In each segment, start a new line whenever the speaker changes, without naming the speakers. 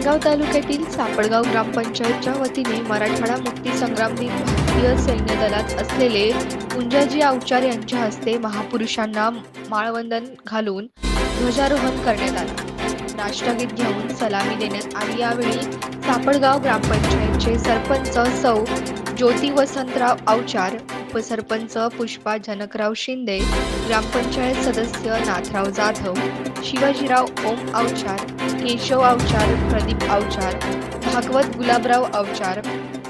माणगाव तालुक्यातील सापडगाव ग्रामपंचायतच्या वतीने मराठवाडा मुक्ती संग्राम दिन भारतीय सैन्य दलात असलेले पुंजाजी अवचार यांच्या हस्ते महापुरुषांना माळवंदन घालून ध्वजारोहण करण्यात आलं. राष्ट्रगीत घेऊन सलामी देण्यात आली. यावेळी सापडगाव ग्रामपंचायतचे सरपंच सौ ज्योती वसंतराव अवचार उपसरपंच पुष्पा जनकराव शिंदे ग्रामपंचायत सदस्य नाथराव जाधव शिवाजीराव ओम अवचार केशव अवचार प्रदीप अवचार भागवत गुलाबराव अवचार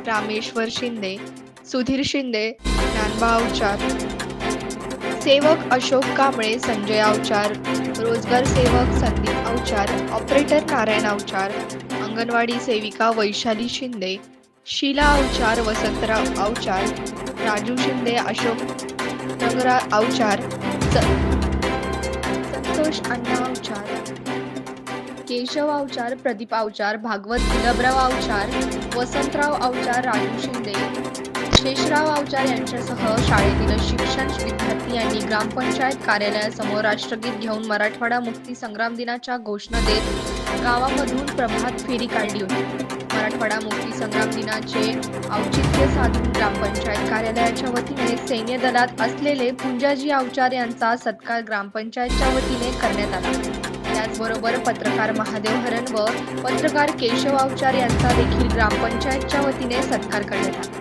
रामेश्वर शिंदे सुधीर शिंदे ज्ञानबा अवचार सेवक अशोक कांबळे संजय अवचार रोजगार सेवक संदीप अवचार ऑपरेटर नारायण अवचार अंगणवाडी सेविका वैशाली शिंदे शीला अवचार वसंतराव अवचार राजू शिंदे अशोक नगरा अवचार संतोष अण्णा अवचार केशव अवचार प्रदीप अवचार भागवत गुलाबराव अवचार वसंतराव अवचार राजू शिंदे शेषराव अवचार यांच्यासह शाळेतील शिक्षण विद्यार्थी यांनी ग्रामपंचायत कार्यालयासमोर राष्ट्रगीत घेऊन मराठवाडा मुक्ती संग्राम दिनाच्या घोषणा देत गावामधून प्रभात फेरी काढली होती. मराठवाडा मुक्ती संग्राम दिनाचे औचित्य साधून ग्रामपंचायत कार्यालयाच्या वतीने सैन्य दलात असलेले पुंजाजी अवचार यांचा सत्कार ग्रामपंचायतच्या वतीने करण्यात आला. त्याचबरोबर पत्रकार महादेव हरण व पत्रकार केशव अवचार यांचा देखील ग्रामपंचायतच्या वतीने सत्कार करण्यात आला.